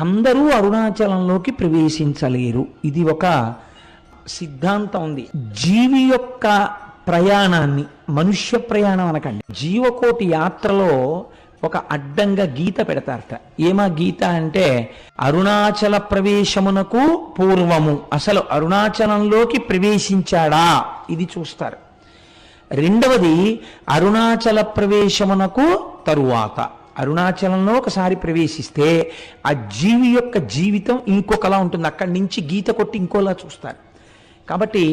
అందరూ అరుణాచలంలోకి ప్రవేశించలేరు. ఇది ఒక సిద్ధాంతం ఉంది. జీవి యొక్క ప్రయాణాన్ని మనుష్య ప్రయాణం అనకండి. జీవకోటి యాత్రలో ఒక అడ్డంగా గీత పెడతారట. ఏమా గీత అంటే అరుణాచల ప్రవేశమునకు పూర్వము. అసలు అరుణాచలంలోకి ప్రవేశించాడా? ఇది చూస్తారు. రెండవది అరుణాచల ప్రవేశమునకు తరువాత. అరుణాచలంలో ఒకసారి ప్రవేశిస్తే ఆ జీవి యొక్క జీవితం ఇంకొకలా ఉంటుంది. అక్కడి నుంచి గీత కొట్టి ఇంకోలా చూస్తారు. కాబట్టి